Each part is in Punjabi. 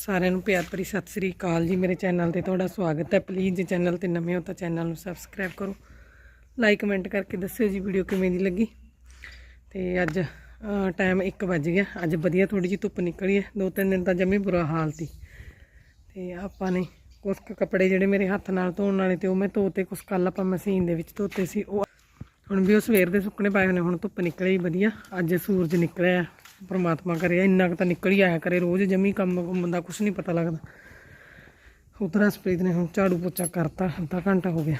ਸਾਰਿਆਂ ਨੂੰ ਪਿਆਰ ਭਰੀ ਸਤਿ ਸ੍ਰੀ ਅਕਾਲ ਜੀ। ਮੇਰੇ ਚੈਨਲ ਤੇ ਤੁਹਾਡਾ ਸਵਾਗਤ ਹੈ। ਪਲੀਜ਼ ਜੇ ਚੈਨਲ ਤੇ ਨਵੇਂ ਹੋ ਤਾਂ ਚੈਨਲ ਨੂੰ ਸਬਸਕ੍ਰਾਈਬ ਕਰੋ। ਲਾਈਕ ਕਮੈਂਟ ਕਰਕੇ ਦੱਸਿਓ ਜੀ ਵੀਡੀਓ ਕਿਵੇਂ ਦੀ ਲੱਗੀ। ਤੇ ਅੱਜ ਟਾਈਮ 1 ਵੱਜ ਗਿਆ। ਅੱਜ ਵਧੀਆ ਥੋੜੀ ਜਿਹੀ ਧੁੱਪ ਨਿਕਲੀ ਹੈ। ਦੋ ਤਿੰਨ ਦਿਨ ਤਾਂ ਜੰਮੀ ਬੁਰਾ ਹਾਲ ਸੀ। ਤੇ ਆਪਾਂ ਨੇ ਕੁਝ ਕੱਪੜੇ ਜਿਹੜੇ ਮੇਰੇ ਹੱਥ ਨਾਲ ਧੋਣ ਵਾਲੇ ਤੇ ਉਹ ਮੈਂ ਧੋਤੇ। ਕੁਝ ਕੱਲ ਆਪਾਂ ਮਸ਼ੀਨ ਦੇ ਵਿੱਚ ਧੋਤੇ ਸੀ। ਉਹ ਹੁਣ ਵੀ ਉਹ ਸਵੇਰ ਦੇ ਸੁੱਕਣੇ ਪਾਏ ਹੋਏ ਨੇ। ਹੁਣ ਧੁੱਪ ਨਿਕਲੀ ਵਧੀਆ। ਅੱਜ ਸੂਰਜ ਨਿਕਲਿਆ। ਪਰਮਾਤਮਾ ਕਰੇ, ਇੰਨਾ ਕੁ ਤਾਂ ਨਿਕਲ ਹੀ ਆਇਆ ਕਰੇ, ਰੋਜ਼ ਜਮੀ ਕੰਮ ਕੁੰਮ ਦਾ ਕੁਝ ਨਹੀਂ ਪਤਾ ਲੱਗਦਾ। ਉਤਰਾ ਸਪ੍ਰੀਤ ਨੇ ਹੁਣ ਝਾੜੂ ਪੋਚਾ ਕਰਤਾ, ਅੱਧਾ ਘੰਟਾ ਹੋ ਗਿਆ।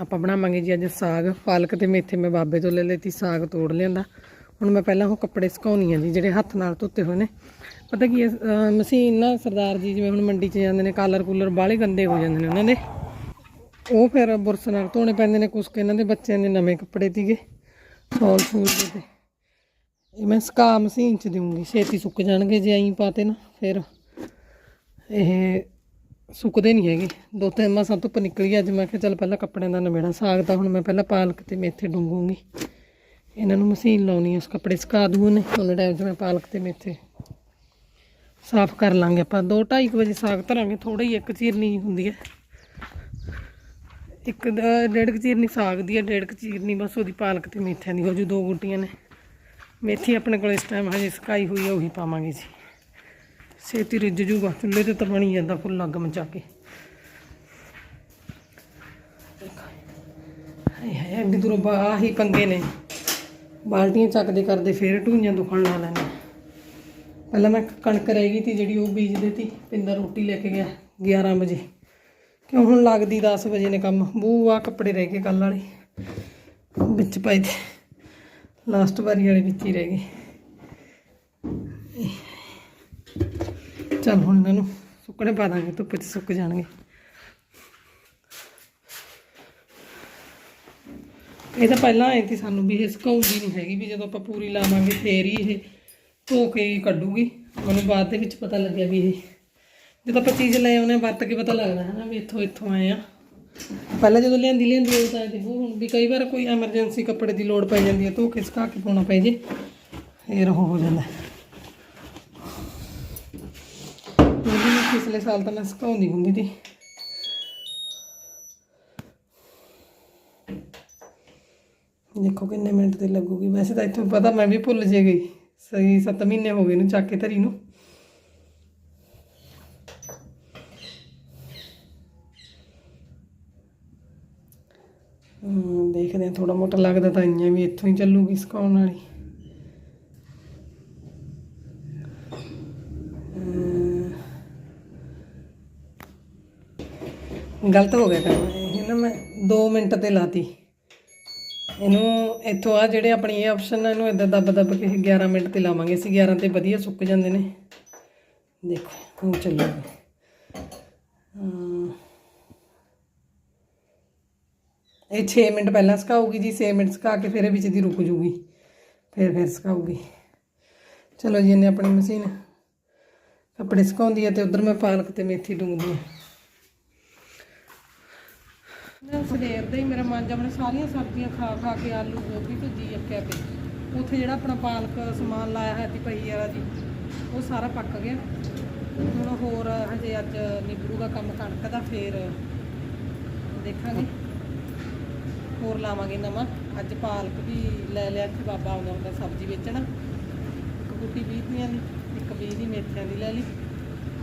ਆਪਾਂ ਬਣਾਵਾਂਗੇ ਜੀ ਅੱਜ ਸਾਗ, ਪਾਲਕ ਤੇ ਮੇਥੇ ਮੈਂ ਬਾਬੇ ਤੋਂ ਲੈ ਲੈਤੀ ਸਾਗ ਤੋੜ ਲਿਆਂਦਾ। ਹੁਣ ਮੈਂ ਪਹਿਲਾਂ ਉਹ ਕੱਪੜੇ ਸੁਕਾਉਣੀ ਆ ਜੀ, ਜਿਹੜੇ ਹੱਥ ਨਾਲ ਧੋਤੇ ਹੋਏ ਨੇ। ਪਤਾ ਕੀ ਹੈ ਮਸ਼ੀਨ ਨਾ ਸਰਦਾਰ ਜੀ ਜਿਵੇਂ ਹੁਣ ਮੰਡੀ 'ਚ ਜਾਂਦੇ ਨੇ, ਕਾਲਰ ਕੂਲਰ ਬਾਹਲੇ ਗੰਦੇ ਹੋ ਜਾਂਦੇ ਨੇ ਉਹਨਾਂ ਦੇ। ਉਹ ਫਿਰ ਬੁਰਸ ਨਾਲ ਧੋਣੇ ਪੈਂਦੇ ਨੇ ਕੁਛ ਕੁ ਇਹਨਾਂ ਦੇ ਬੱਚਿਆਂ ਦੇ ਨਵੇਂ ਕੱਪੜੇ ਤੀਗੇ ਸੌਲ ਸੂਲ ਦੇ ਇਹ ਮੈਂ ਸੁਕਾ ਮਸ਼ੀਨ 'ਚ ਦੇਵਾਂਗੀ ਛੇਤੀ ਸੁੱਕ ਜਾਣਗੇ ਜੇ ਐਂ ਪਾਤੇ ਨਾ, ਫਿਰ ਇਹ ਸੁੱਕਦੇ ਨਹੀਂ ਹੈਗੇ। ਦੋ ਤਿੰਨ ਮਾਸਾਂ ਧੁੱਪ ਨਿਕਲੀ ਅੱਜ ਮੈਂ ਕਿਹਾ ਚੱਲ ਪਹਿਲਾਂ ਕੱਪੜਿਆਂ ਦਾ ਨਵੇੜਾ ਸਾਗ ਤਾਂ ਹੁਣ ਮੈਂ ਪਹਿਲਾਂ ਪਾਲਕ ਤੇ ਮੇਥੇ ਡੂੰਗੂਗੀ ਇਹਨਾਂ ਨੂੰ ਮਸ਼ੀਨ ਲਾਉਣੀ ਹੈ ਉਸ ਕੱਪੜੇ ਸੁਕਾ ਦੂ ਨੇ ਉਹਨੇ ਟਾਈਮ 'ਚ ਮੈਂ ਪਾਲਕ ਤੇ ਮੇਥੇ ਸਾਫ਼ ਕਰ ਲਾਂਗੇ ਆਪਾਂ। 2:30 ਵਜੇ ਸਾਗ ਧਰਾਂਗੇ ਥੋੜਾ ਹੀ ਇੱਕ ਚੀਰਨੀ ਹੁੰਦੀ ਹੈ। ਇੱਕ ਡੇਢ ਕੁ ਚੀਰਨੀ ਸਾਗ ਦੀ ਹੈ, ਡੇਢ ਕੁ ਚੀਰਨੀ ਬਸ ਉਹਦੀ ਪਾਲਕ ਤੇ ਮੇਥਿਆਂ ਦੀ ਹੋ ਜੂ ਦੋ ਗੁੱਟੀਆਂ ਨੇ। ਮੇਥੀ ਆਪਣੇ ਕੋਲ ਇਸ ਟਾਈਮ ਹਜੇ ਸੁਕਾਈ ਹੋਈ ਹੈ ਉਹੀ ਪਾਵਾਂਗੇ ਜੀ। ਛੇਤੀ ਰਿੱਝ ਜੂਗਾ, ਚੁੱਲ੍ਹੇ ਤੇ ਤਾਂ ਬਣੀ ਜਾਂਦਾ ਫੁੱਲ ਅੱਗ ਮਚਾ ਕੇ। ਹਾਏ ਐਡੀ ਦੂਰੋਂ ਬਾਹ ਹੀ ਪੰਗੇ ਨੇ। ਬਾਲਟੀਆਂ ਚੱਕਦੇ ਕਰਦੇ ਫੇਰ ਢੂਈਆਂ ਦੁਖਣ ਲਾ ਲੈਣੇ ਪਹਿਲਾਂ ਮੈਂ ਕਣਕ ਰਹਿ ਗਈ ਤੀ, ਜਿਹੜੀ ਉਹ ਬੀਜਦੇ ਤੀ ਪਿੰਦਰ ਰੋਟੀ ਲੈ ਕੇ ਗਿਆ 11 ਵਜੇ। ਕਿਉਂ ਹੁਣ ਲੱਗਦੀ 10 ਵਜੇ ਨੇ ਕੰਮ? ਬੂ ਆ ਕੱਪੜੇ ਰਹਿ ਗਏ ਕੱਲ ਵਾਲੇ। ਵਿੱਚ ਪਾਏ ਤੇ। ਲਾਸਟ ਵਾਰੀ ਵਾਲੇ ਵਿੱਚ ਹੀ ਰਹਿ ਗਏ। ਚੱਲ ਹੁਣ ਇਹਨਾਂ ਨੂੰ ਸੁੱਕਣੇ ਪਾ ਦਾਂਗੇ, ਧੁੱਪ 'ਚ ਸੁੱਕ ਜਾਣਗੇ। ਇਹ ਤਾਂ ਪਹਿਲਾਂ ਆਏ ਸੀ ਸਾਨੂੰ ਵੀ ਇਹ ਸੁਕਾਉਂਦੀ ਨਹੀਂ ਹੈਗੀ ਵੀ ਜਦੋਂ ਆਪਾਂ ਪੂਰੀ ਲਾਵਾਂਗੇ ਫੇਰ ਹੀ ਇਹ ਧੋ ਕੇ ਕੱਢੂਗੀ। ਮੈਨੂੰ ਬਾਅਦ ਦੇ ਵਿੱਚ ਪਤਾ ਲੱਗਿਆ ਵੀ ਇਹ ਜਦੋਂ ਆਪਾਂ ਚੀਜ਼ ਲੈ ਆਉਨੇ ਵਰਤ ਕੇ ਪਤਾ ਲੱਗਦਾ ਹੈ ਨਾ ਵੀ ਇੱਥੋਂ ਇੱਥੋਂ ਆਏ ਆ। ਪਹਿਲਾਂ ਜਦੋਂ ਲਿਆਂਦੀ ਲਿਆਂਦੀ ਉਹ ਤਾਂ ਦੇਖੋ ਹੁਣ ਵੀ ਕਈ ਵਾਰ ਕੋਈ ਐਮਰਜੈਂਸੀ ਕੱਪੜੇ ਦੀ ਲੋੜ ਪੈ ਜਾਂਦੀ ਹੈ ਧੋ ਕੇ ਸੁਕਾ ਕੇ ਪਾਉਣਾ ਪੈ ਜੇ, ਫੇਰ ਉਹ ਹੋ ਜਾਂਦਾ। ਉਹਦੀ ਮੈਂ ਪਿਛਲੇ ਸਾਲ ਤਾਂ ਮੈਂ ਸੁਕਾਉਂਦੀ ਹੁੰਦੀ ਸੀ। ਦੇਖੋ ਕਿੰਨੇ ਮਿੰਟ ਤੇ ਲੱਗੂਗੀ, ਵੈਸੇ ਤਾਂ ਇੱਥੋਂ ਪਤਾ, ਮੈਂ ਵੀ ਭੁੱਲ ਜੇ ਗਈ। ਸਹੀ 7 ਮਹੀਨੇ ਹੋ ਗਏ ਨੂੰ ਚੱਕ ਕੇ ਧਰੀ ਨੂੰ। ਦੇਖਦੇ ਆ ਥੋੜਾ ਮੋਟਾ ਲੱਗਦਾ ਤਾਂ ਇੰਨੇ ਵੀ ਇੱਥੋਂ ਹੀ ਚੱਲੂਗੀ ਸੁਕਾਉਣ ਵਾਲੀ। ਗਲਤ ਹੋ ਗਿਆ ਕੰਮ। ਇਹ ਨਾ ਮੈਂ 2 ਮਿੰਟ ਤੇ ਲਾਤੀ। ਇਹਨੂੰ ਇੱਥੋਂ ਆ ਜਿਹੜੇ ਆਪਣੀ ਇਹ ਆਪਸ਼ਨ ਆ, ਇਹਨੂੰ ਇਦਾਂ ਦੱਬ ਦੱਬ ਕੇ 11 ਮਿੰਟ ਤੇ ਲਾਵਾਂਗੇ। ਅਸੀਂ 11 ਤੇ ਵਧੀਆ ਸੁੱਕ ਜਾਂਦੇ ਨੇ। ਦੇਖੋ, ਹੁਣ ਚੱਲੂਗਾ। ਇਹ 6 ਮਿੰਟ ਪਹਿਲਾਂ ਸੁਕਾਊਗੀ ਜੀ 6 ਮਿੰਟ ਸੁਕਾ ਕੇ ਫਿਰ ਇਹ ਵਿੱਚ ਦੀ ਰੁਕ ਜੂਗੀ। ਫਿਰ ਫਿਰ ਸੁਕਾਊਗੀ ਚਲੋ ਜੀ, ਇਹਨੇ ਆਪਣੀ ਮਸ਼ੀਨ ਕੱਪੜੇ ਸੁਕਾਉਂਦੀ ਹੈ ਤੇ ਉਧਰ ਮੈਂ ਪਾਲਕ ਤੇ ਮੇਥੀ ਡੂੰਗਦੀ ਹਾਂ ਸਵੇਰ ਦਾ ਹੀ ਮੇਰਾ ਮਨ ਜਮਣ ਸਾਰੀਆਂ ਸਬਜ਼ੀਆਂ ਖਾ ਖਾ ਕੇ ਆਲੂ ਗੋਭੀ ਤੇ ਜੀ ਅੱਕਿਆ ਤੇ ਉੱਥੇ ਜਿਹੜਾ ਆਪਣਾ ਪਾਲਕ ਸਮਾਨ ਲਾਇਆ ਹੈ ਤੀ ਪਈ ਵਾਲਾ ਜੀ, ਉਹ ਸਾਰਾ ਪੱਕ ਗਿਆ। ਹੁਣ ਹੋਰ ਹਜੇ ਅੱਜ ਨਿਬੜੂਗਾ ਕੰਮ ਕਣਕ ਦਾ, ਫੇਰ ਦੇਖਾਂਗੇ। ਹੋਰ ਲਾਵਾਂਗੇ ਨਵਾਂ। ਅੱਜ ਪਾਲਕ ਵੀ ਲੈ ਲਿਆ ਸੀ ਬਾਬਾ ਆਉਂਦਾ ਹੁੰਦਾ ਸਬਜ਼ੀ ਵੇਚਣ। ਇੱਕ ਗੁੱਟੀ 20 ਦੀਆਂ ਦੀ, ਇੱਕ 20 ਦੀ ਮੇਥਿਆਂ ਦੀ ਲੈ ਲਈ।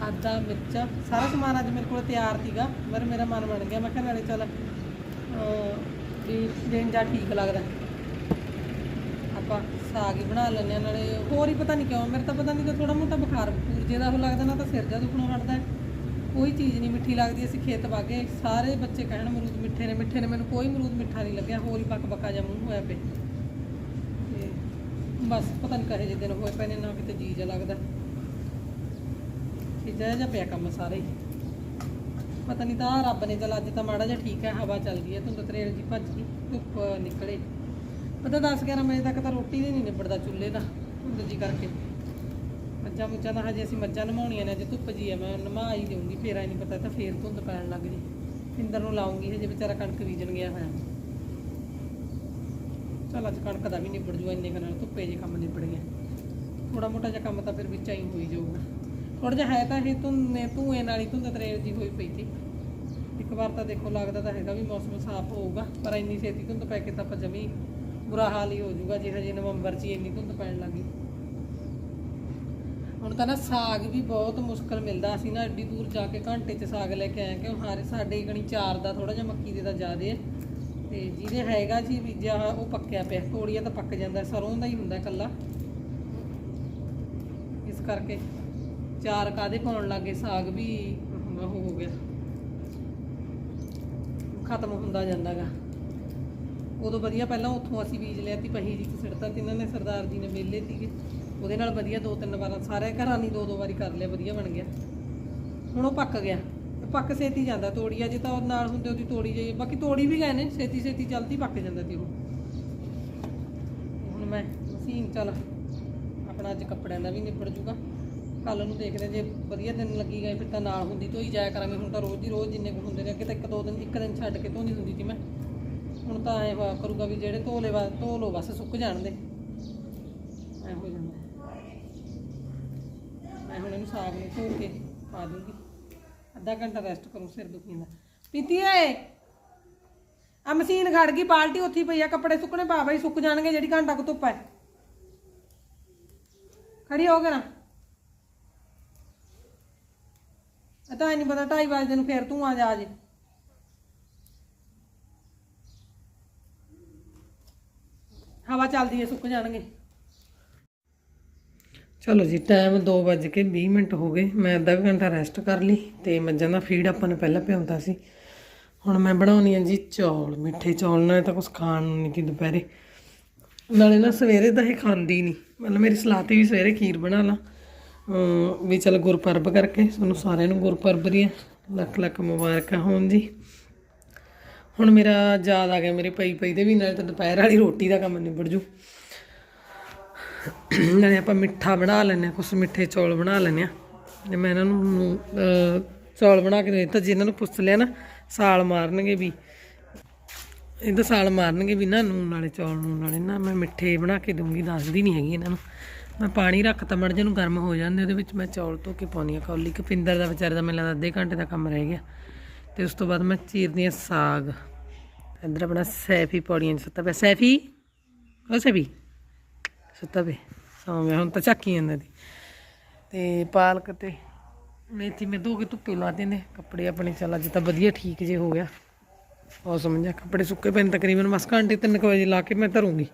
ਆਦਾ ਮਿਰਚਾਂ, ਸਾਰਾ ਸਮਾਨ ਅੱਜ ਮੇਰੇ ਕੋਲ ਤਿਆਰ ਸੀਗਾ, ਪਰ ਮੇਰਾ ਮਨ ਬਣ ਗਿਆ। ਮੈਂ ਕਿਹਾ ਨਾਲੇ ਚੱਲ ਵੀ ਦਿਨ ਜਾ ਠੀਕ ਲੱਗਦਾ। ਆਪਾਂ ਸਾਗ ਹੀ ਬਣਾ ਲੈਂਦੇ ਹਾਂ, ਨਾਲੇ ਹੋਰ ਹੀ ਪਤਾ ਨਹੀਂ ਕਿਉਂ, ਮੇਰੇ ਤਾਂ ਪਤਾ ਨਹੀਂ ਕਿ ਥੋੜਾ ਮੋਟਾ ਬੁਖਾਰ, ਬਖੂਰ ਜੇ ਦਾ ਉਹ ਲੱਗਦਾ, ਨਾ ਤਾਂ ਸਿਰ ਜਾ ਦੁਖਣੋਂ ਹਟਦਾ ਕੋਈ ਚੀਜ਼ ਨਹੀਂ ਮਿੱਠੀ ਲੱਗਦੀ, ਅਸੀਂ ਖੇਤ ਵਾਗੇ, ਸਾਰੇ ਬੱਚੇ ਕਹਿਣ ਅਮਰੂਦ ਮਿੱਠੇ ਨੇ ਮਿੱਠੇ ਨੇ, ਮੈਨੂੰ ਕੋਈ ਅਮਰੂਦ ਮਿੱਠਾ ਨਹੀਂ ਲੱਗਿਆ, ਹੋਰ ਹੀ ਬੱਕ ਬੱਕਾ ਜਿਹਾ ਮੂੰਹ ਹੋਇਆ ਪਿਆ। ਤੇ ਬਸ, ਪਤਾ ਨਹੀਂ ਕਹੇ ਜਿਹੇ ਦਿਨ ਹੋਏ ਪਏ ਨੇ, ਨਾ ਕਿਤੇ ਜੀ ਜਿਹਾ ਲੱਗਦਾ। ਖਿਜਾ ਜਿਹਾ ਪਿਆ ਕੰਮ ਸਾਰੇ ਪਤਾ ਨਹੀਂ ਤਾਂ ਰੱਬ ਨੇ ਚਲ ਅੱਜ ਤਾਂ ਮਾੜਾ ਜਿਹਾ ਠੀਕ ਹੈ, ਹਵਾ ਚੱਲਦੀ ਹੈ, ਧੁੰਦ ਤਰੇਲ ਜੀ ਭੱਜ ਗਈ, ਧੁੱਪ ਨਿਕਲੇ। ਪਤਾ 10 11 ਵਜੇ ਤੱਕ ਤਾਂ ਰੋਟੀ ਦੇ ਨਹੀਂ ਨਿਬੜਦਾ ਚੁੱਲ੍ਹੇ ਦਾ, ਧੁੰਦ ਜੀ ਕਰਕੇ। ਮੱਝਾਂ ਮੁੱਝਾਂ ਦਾ ਹਜੇ ਅਸੀਂ ਮੱਝਾਂ ਨਮਾਉਣੀਆਂ ਨੇ ਅਜੇ ਧੁੱਪ ਜੀ ਹੈ ਮੈਂ ਨਮਾ ਹੀ ਦੇਊਂਗੀ, ਫੇਰ ਆਈ ਨਹੀਂ ਪਤਾ, ਤਾਂ ਫੇਰ ਧੁੰਦ ਪੈਣ ਲੱਗ ਜੀ। ਪਿੰਦਰ ਨੂੰ ਲਾਉਂਗੀ ਹਜੇ ਵਿਚਾਰਾ ਕਣਕ ਬੀਜਣ ਗਿਆ ਹੋਇਆ। ਚੱਲ ਅੱਜ ਕਣਕ ਦਾ ਵੀ ਨਿਬੜ ਜੂ, ਇੰਨੇ ਕੁ ਧੁੱਪੇ ਜੇ ਕੰਮ ਨਿਬੜ ਗਏ ਥੋੜਾ ਮੋਟਾ ਜਿਹਾ ਕੰਮ ਤਾਂ ਫਿਰ ਵਿੱਚ ਆਈ ਹੋਈ ਜਾਊਗਾ। ਥੋੜਾ ਜਿਹਾ ਹੈ ਤਾਂ ਇਹ ਧੁੰਨੇ ਧੂਏ ਨਾਲ ਹੀ ਧੁੰਦ ਤਰੇੜ ਜੀ ਹੋਈ ਪਈ ਸੀ। ਇੱਕ ਵਾਰ ਤਾਂ ਦੇਖੋ, ਲੱਗਦਾ ਤਾਂ ਹੈਗਾ ਵੀ ਮੌਸਮ ਸਾਫ਼ ਹੋਊਗਾ, ਪਰ ਇੰਨੀ ਛੇਤੀ ਧੁੰਦ ਪੈ ਕੇ ਤਾਂ ਆਪਾਂ ਜਮੀ ਬੁਰਾ ਹਾਲ ਹੀ ਹੋ ਜਾਊਗਾ, ਜੇ ਹਜੇ ਨਵੰਬਰ 'ਚ ਹੀ ਇੰਨੀ ਧੁੰਦ ਪੈਣ ਲੱਗੀ ਹੁਣ ਤਾਂ ਨਾ ਸਾਗ ਵੀ ਬਹੁਤ ਮੁਸ਼ਕਲ ਮਿਲਦਾ, ਅਸੀਂ ਨਾ ਐਡੀ ਦੂਰ ਜਾ ਕੇ ਘੰਟੇ 'ਚ ਸਾਗ ਲੈ ਕੇ ਆਏ ਕਿ ਹਾਰੇ ਸਾਡੇ ਗਣੀ ਚਾਰ ਦਾ ਥੋੜਾ ਜਿਹਾ ਮੱਕੀ ਦੇ ਦਾ ਜ਼ਿਆਦੇ ਹੈ ਤੇ ਜਿਹਦੇ ਹੈਗਾ ਜੀ ਬੀਜਿਆ ਉਹ ਪੱਕਿਆ ਪਿਆ ਤੋੜੀਆ ਤਾਂ ਪੱਕ ਜਾਂਦਾ, ਸਰੋਂ ਦਾ ਹੀ ਹੁੰਦਾ ਇਕੱਲਾ। ਇਸ ਕਰਕੇ ਚਾਰ ਕਾਦੇ ਪਾਉਣ ਲੱਗੇ ਸਾਗ ਵੀ ਉਹ ਹੋ ਗਿਆ। ਖਤਮ ਹੁੰਦਾ ਜਾਂਦਾਗਾ। ਉਦੋਂ ਵਧੀਆ ਪਹਿਲਾਂ ਉੱਥੋਂ ਅਸੀਂ ਬੀਜ ਲਿਆ ਤੀ ਪਹੀ ਜੀ ਸਿੜਤਾ ਤੇ ਇਹਨਾਂ ਨੇ ਸਰਦਾਰ ਜੀ ਨੇ ਮੇਲੇ ਸੀਗੇ। ਉਹਦੇ ਨਾਲ ਵਧੀਆ ਦੋ ਤਿੰਨ ਵਾਰਾਂ, ਸਾਰੇ ਘਰਾਂ ਨਹੀਂ ਦੋ ਦੋ ਵਾਰੀ ਕਰ ਲਿਆ, ਵਧੀਆ ਬਣ ਗਿਆ। ਹੁਣ ਉਹ ਪੱਕ ਗਿਆ। ਪੱਕ ਛੇਤੀ ਜਾਂਦਾ ਤੋੜੀਆ ਜੇ ਤਾਂ ਉਹ ਨਾਲ ਹੁੰਦੇ ਉਹਦੀ ਤੋੜੀ ਜਾਈਏ ਬਾਕੀ ਤੋੜੀ ਵੀ ਗਏ ਨੇ ਛੇਤੀ ਛੇਤੀ ਜਲਦੀ ਪੱਕ ਜਾਂਦਾ ਤੀ ਉਹ। ਹੁਣ ਮੈਂ ਮਸ਼ੀਨ, ਚੱਲ, ਆਪਣਾ ਅੱਜ ਕੱਪੜਿਆਂ ਦਾ ਵੀ ਨਿਪੜ ਜੂਗਾ। ਕੱਲ ਨੂੰ ਦੇਖਦੇ ਜੇ ਵਧੀਆ ਦਿਨ ਲੱਗੀ ਗਏ, ਫਿਰ ਤਾਂ ਨਾਲ ਹੁੰਦੀ ਧੋਈ ਜਾਇਆ ਕਰਾਂਗੇ। ਹੁਣ ਤਾਂ ਰੋਜ਼ ਦੀ ਰੋਜ਼ ਜਿੰਨੇ ਕੁ ਹੁੰਦੇ ਨੇ, ਅੱਗੇ ਤਾਂ ਇੱਕ ਦੋ ਦਿਨ, ਇੱਕ ਦਿਨ ਛੱਡ ਕੇ ਧੋਂਦੀ ਹੁੰਦੀ ਸੀ ਮੈਂ। ਹੁਣ ਤਾਂ ਐ ਹੋਇਆ ਕਰੂਗਾ ਵੀ ਜਿਹੜੇ ਧੋਲੇ ਵਾ, ਧੋ ਲੋ ਬਸ, ਸੁੱਕ ਜਾਣਦੇ ਦੇ ਐ ਹੋ ਜਾਂਦਾ ਮੈਂ ਸਾਗ ਨੂੰ ਧੋ ਕੇ ਪਾ ਦੂੰਗੀ। ਅੱਧਾ ਘੰਟਾ ਰੈਸਟ ਕਰੂੰ ਸਿਰ ਦੁਖੀ ਦਾ। ਪੀਤੀ ਏ ਆ ਮਸ਼ੀਨ ਖੜ ਗਈ, ਬਾਲਟੀ ਉੱਥੇ ਪਈ ਆ, ਕੱਪੜੇ ਸੁੱਕਣੇ ਪਾ ਬਈ, ਸੁੱਕ ਜਾਣਗੇ ਜਿਹੜੀ ਘੰਟਾ ਕੁ ਧੁੱਪ ਹੈ। ਖੜੀ ਹੋ ਕੇ ਨਾ। ਤਾਂ ਨਹੀਂ ਪਤਾ 2:30 ਵਜੇ ਨੂੰ ਫੇਰ ਤੂੰ ਆ ਜਾ ਜੇ। ਹਵਾ ਚੱਲਦੀ ਹੈ, ਸੁੱਕ ਜਾਣਗੇ। ਚਲੋ ਜੀ ਟਾਈਮ 2:20 ਮਿੰਟ ਹੋ ਗਏ। ਮੈਂ ਅੱਧਾ ਕੁ ਘੰਟਾ ਰੈਸਟ ਕਰ ਲਈ ਤੇ ਮੱਝਾਂ ਦਾ ਫੀਡ ਆਪਾਂ ਨੇ ਪਹਿਲਾਂ ਪਿਆਉਂਦਾ ਸੀ। ਹੁਣ ਮੈਂ ਬਣਾਉਣੀ ਆ ਜੀ ਚੌਲ, ਮਿੱਠੇ ਚੌਲ, ਨਾਲ ਤਾਂ ਕੁਝ ਖਾਣ ਨੂੰ ਨਹੀਂ ਕਿ ਦੁਪਹਿਰੇ। ਨਾਲੇ ਨਾ ਸਵੇਰੇ ਤਾਂ ਇਹ ਖਾਂਦੀ ਨਹੀਂ ਮਤਲਬ ਮੇਰੀ ਸਲਾਹ ਤੇ ਵੀ ਸਵੇਰੇ ਖੀਰ ਬਣਾ ਲਾ। ਵੀ ਚਲ ਗੁਰਪਰਬ ਕਰਕੇ ਤੁਹਾਨੂੰ ਸਾਰਿਆਂ ਨੂੰ ਗੁਰਪਰਬ ਦੀਆਂ ਲੱਖ ਲੱਖ ਮੁਬਾਰਕਾਂ ਹੋਣ ਜੀ। ਹੁਣ ਮੇਰਾ ਯਾਦ ਆ ਗਿਆ, ਮੇਰੇ ਪਈ ਪਈ ਦੇ ਵੀ ਨਾਲੇ ਤਾਂ ਦੁਪਹਿਰ ਵਾਲੀ ਰੋਟੀ ਦਾ ਕੰਮ ਨਿਬੜ ਜੂ। ਨਾਲੇ ਆਪਾਂ ਮਿੱਠਾ ਬਣਾ ਲੈਂਦੇ ਹਾਂ, ਕੁਛ ਮਿੱਠੇ ਚੌਲ ਬਣਾ ਲੈਂਦੇ ਆ ਤੇ ਮੈਂ ਇਹਨਾਂ ਨੂੰ ਚੌਲ ਬਣਾ ਕੇ ਦੇ ਦਿੱਤਾ ਜਿਨ੍ਹਾਂ ਨੂੰ ਪੁੱਛ ਲਿਆ ਨਾ, ਸਾਲ ਮਾਰਨਗੇ ਵੀ। ਇਹ ਤਾਂ ਸਾਲ ਮਾਰਨਗੇ ਵੀ ਨਾ ਨੂਨ ਨਾਲੇ ਚੌਲ ਨੂਨ ਨਾਲੇ ਨਾ ਮੈਂ ਮਿੱਠੇ ਬਣਾ ਕੇ ਦੂੰਗੀ ਦੱਸਦੀ ਨਹੀਂ ਹੈਗੀ ਇਹਨਾਂ ਨੂੰ। ਮੈਂ ਪਾਣੀ ਰੱਖਤਾ ਮੜ ਨੂੰ ਗਰਮ ਹੋ ਜਾਂਦੇ, ਉਹਦੇ ਵਿੱਚ ਮੈਂ ਚੌਲ ਧੋ ਕੇ ਪਾਉਣੀ ਆ ਕੌਲੀ ਕਪਿੰਦਰ ਦਾ ਵਿਚਾਰੇ ਦਾ ਮੈਨੂੰ ਲੱਗਦਾ ਅੱਧੇ ਘੰਟੇ ਦਾ ਕੰਮ ਰਹਿ ਗਿਆ। ਤੇ ਉਸ ਤੋਂ ਬਾਅਦ ਮੈਂ ਚੀਰਦੀ ਆ ਸਾਗ। ਇੱਧਰ ਆਪਣਾ ਸੈਫੀ ਪੌੜੀਆਂ 'ਚ ਸੁੱਤਾ ਪਿਆ। ਸੈਫੀ? ਉਹ ਸੈਫੀ? ਸੁੱਤਾ ਪਿਆ ਹੁਣ ਤਾਂ ਝਾਕੀ ਇਹਨਾਂ ਦੀ ਤੇ ਪਾਲਕ ਤੇ ਮੇਥੀ ਮੈਂ ਧੋ ਕੇ ਧੁੱਪੇ ਲਾ ਦਿੰਦੇ ਕੱਪੜੇ ਆਪਣੇ, ਚੱਲ ਅੱਜ ਤਾਂ ਵਧੀਆ ਠੀਕ ਜੇ ਹੋ ਗਿਆ। ਉਹ ਸਮਝਿਆ ਕੱਪੜੇ ਸੁੱਕੇ ਪਏ ਨੇ ਤਕਰੀਬਨ, ਬਸ ਘੰਟੇ ਤਿੰਨ ਕੁ ਵਜੇ ਲਾ ਕੇ ਮੈਂ ਧਰੂੰਗੀ।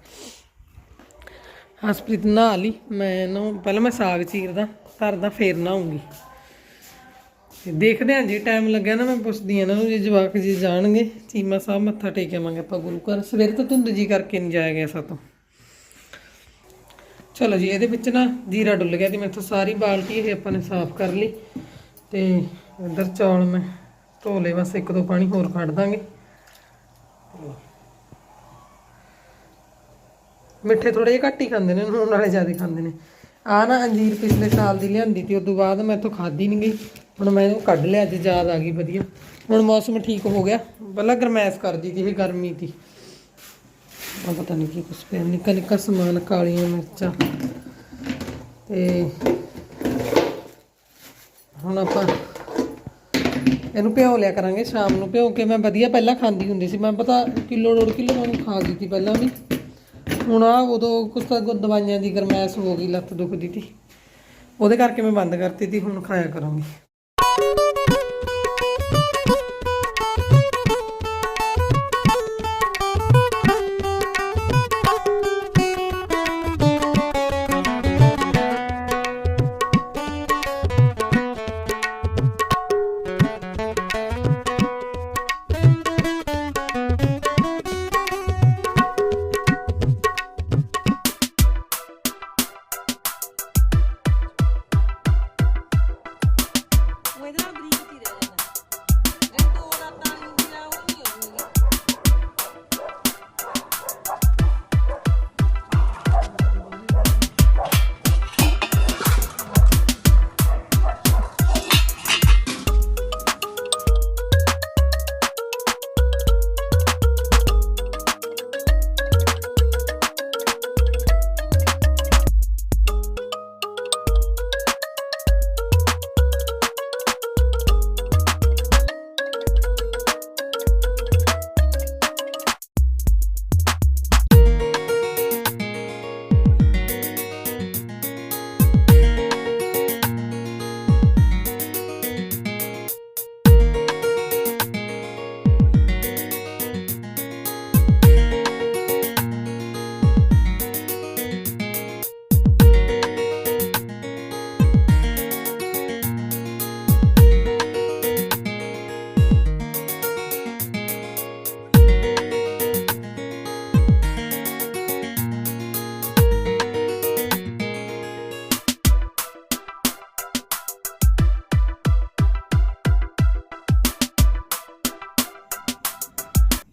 ਹਸਪ੍ਰੀਤ ਨਹਾ ਲਈ, ਮੈਂ ਇਹਨੂੰ ਪਹਿਲਾਂ ਮੈਂ ਸਾਗ ਚੀਰਦਾ, ਧਰਦਾ, ਫੇਰ ਨਹਾਉਂਗੀ। ਤੇ ਦੇਖਦੇ ਹਾਂ, ਜੇ ਟਾਈਮ ਲੱਗਿਆ ਨਾ, ਮੈਂ ਪੁੱਛਦੀ ਹਾਂ ਇਹਨਾਂ ਨੂੰ, ਜੇ ਜਵਾਕ ਜੀ ਜਾਣਗੇ, ਚੀਮਾ ਸਾਹਿਬ ਮੱਥਾ ਟੇਕ ਆਵਾਂਗੇ ਆਪਾਂ ਗੁਰੂ ਘਰ। ਸਵੇਰੇ ਤਾਂ ਧੁੰਦ ਜੀ ਕਰਕੇ ਨਹੀਂ ਜਾਇਆ ਗਿਆ ਸਾਤੋਂ। ਚਲੋ ਜੀ, ਇਹਦੇ ਵਿੱਚ ਨਾ ਜੀਰਾ ਡੁੱਲ ਗਿਆ ਤੇ ਮੈਂ ਮੈਥੋਂ ਸਾਰੀ ਬਾਲਟੀ ਇਹ ਆਪਾਂ ਨੇ ਸਾਫ਼ ਕਰ ਲਈ ਤੇ ਇੱਧਰ ਚੌਲ ਮੈਂ ਧੋ ਲਏ, ਬਸ ਇੱਕ ਦੋ ਪਾਣੀ ਹੋਰ ਕੱਢ ਦਾਂਗੇ। ਮਿੱਠੇ ਥੋੜੇ ਜਿਹੇ ਘੱਟ ਹੀ ਖਾਂਦੇ ਨੇ, ਨੂਣ ਵਾਲੇ ਜ਼ਿਆਦਾ ਖਾਂਦੇ ਨੇ। ਆ ਨਾ ਅੰਜੀਰ ਪਿਛਲੇ ਸਾਲ ਦੀ ਲਿਆਂਦੀ ਤੀ ਤੋਂ ਬਾਅਦ ਮੈਂ ਇੱਥੋਂ ਖਾਧੀ ਨਹੀਂ ਗਈ। ਹੁਣ ਮੈਂ ਇਹਨੂੰ ਕੱਢ ਲਿਆ, ਅੱਜ ਯਾਦ ਆ ਗਈ ਵਧੀਆ। ਹੁਣ ਮੌਸਮ ਠੀਕ ਹੋ ਗਿਆ, ਪਹਿਲਾਂ ਗਰਮੈਸ਼ ਕਰਦੀ ਸੀ ਇਹ ਗਰਮੀ ਦੀ। ਆ ਪਤਾ ਨਹੀਂ ਕੀ ਕੁਛ ਪਿਆ, ਨਿੱਕਾ ਨਿੱਕਾ ਸਮਾਨ, ਕਾਲੀਆਂ ਮਿਰਚਾਂ ਤੇ ਹੁਣ ਆਪਾਂ ਇਹਨੂੰ ਭਿਓ ਲਿਆ ਕਰਾਂਗੇ ਸ਼ਾਮ ਨੂੰ, ਭਿਓ ਕੇ ਮੈਂ ਵਧੀਆ ਪਹਿਲਾਂ ਖਾਂਦੀ ਹੁੰਦੀ ਸੀ, ਮੈਂ ਪਤਾ ਕਿਲੋ ਡੋੜ ਕਿਲੋ ਮੈਨੂੰ ਖਾ ਗਈ ਸੀ ਪਹਿਲਾਂ ਵੀ। ਹੁਣ ਆ ਉਦੋਂ ਕੁਛ ਤਾਂ ਦਵਾਈਆਂ ਦੀ ਗਰਮੈਸ਼ ਹੋ ਗਈ, ਲੱਤ ਦੁਖਦੀ ਤੀ ਉਹਦੇ ਕਰਕੇ ਮੈਂ ਬੰਦ ਕਰਤੀ ਤੀ, ਹੁਣ ਖਾਇਆ ਕਰਾਂਗੀ।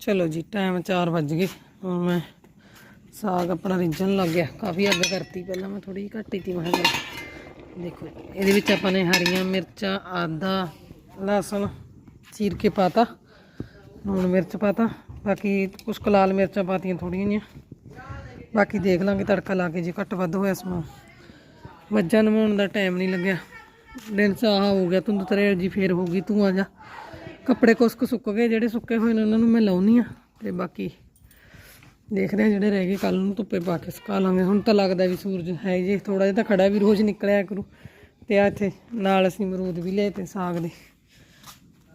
ਚਲੋ ਜੀ ਟਾਈਮ 4 ਵੱਜ ਗਏ। ਹੁਣ ਮੈਂ ਸਾਗ ਆਪਣਾ ਰਿੱਝਣ ਲੱਗ ਗਿਆ। ਕਾਫੀ ਅੱਗ ਕਰਤੀ ਪਹਿਲਾਂ, ਮੈਂ ਥੋੜੀ ਜਿਹੀ ਘੱਟ ਹੀ ਤੀ ਮੈਂ ਦੇਖੋ ਇਹਦੇ ਵਿੱਚ ਆਪਾਂ ਨੇ ਹਰੀਆਂ ਮਿਰਚਾਂ, ਆਦਾ, ਲਸਣ ਚੀਰ ਕੇ ਪਾਤਾ, ਲੂਣ ਮਿਰਚ ਪਾਤਾ। ਬਾਕੀ ਕੁਛ ਕੁ ਲਾਲ ਮਿਰਚਾਂ ਪਾਤੀਆਂ ਥੋੜੀਆਂ ਜਿਹੀਆਂ। ਬਾਕੀ ਦੇਖ ਲਾਂਗੇ, ਤੜਕਾ ਲਾ ਕੇ ਜੇ ਘੱਟ ਵੱਧ ਹੋਇਆ ਸਮਾਨ ਮੱਝਾਂ ਨਵਾਉਣ ਦਾ ਟਾਈਮ ਨਹੀਂ ਲੱਗਿਆ। ਦਿਨ ਚਾਹ ਹੋ ਗਿਆ, ਧੁੰਦ ਤਰੇ ਜੀ ਫੇਰ ਹੋ ਗਈ ਤੂੰ ਆ ਜਾ। ਕੱਪੜੇ ਕੁਛ ਕੁ ਸੁੱਕ ਗਏ, ਜਿਹੜੇ ਸੁੱਕੇ ਹੋਏ ਨੇ ਉਹਨਾਂ ਨੂੰ ਮੈਂ ਲਾਉਣੀ ਆ ਤੇ ਬਾਕੀ ਦੇਖਦੇ ਆ ਜਿਹੜੇ ਰਹਿ ਗਏ ਕੱਲ ਨੂੰ ਧੁੱਪੇ ਪਾ ਕੇ ਸੁਕਾ ਲਾਂਗੇ। ਹੁਣ ਤਾਂ ਲੱਗਦਾ ਵੀ ਸੂਰਜ ਹੈ ਜੇ ਥੋੜਾ ਜਿਹਾ ਤਾਂ ਖੜਾ ਵੀ ਰੋਜ਼ ਨਿਕਲਿਆ ਕਰੂ। ਤੇ ਆ ਇੱਥੇ ਨਾਲ ਅਸੀਂ ਮਰੂਦ ਵੀ ਲਏ ਤੇ ਸਾਗ ਦੇ।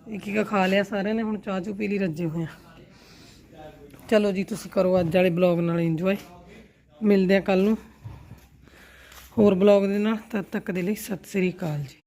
ਇੱਕ ਇੱਕ ਖਾ ਲਿਆ ਸਾਰਿਆਂ ਨੇ, ਹੁਣ ਚਾਹ ਚੂ ਪੀ ਲਈ, ਰੱਜੇ ਹੋਏ ਆ ਚਲੋ ਜੀ, ਤੁਸੀਂ ਕਰੋ ਅੱਜ ਵਾਲੇ ਬਲੌਗ ਨਾਲ ਇੰਜੋਏ ਮਿਲਦੇ ਆ ਕੱਲ ਨੂੰ ਹੋਰ ਬਲੌਗ ਦੇ ਨਾਲ, ਤਦ ਤੱਕ ਦੇ ਲਈ ਸਤਿ ਸ੍ਰੀ ਅਕਾਲ ਜੀ।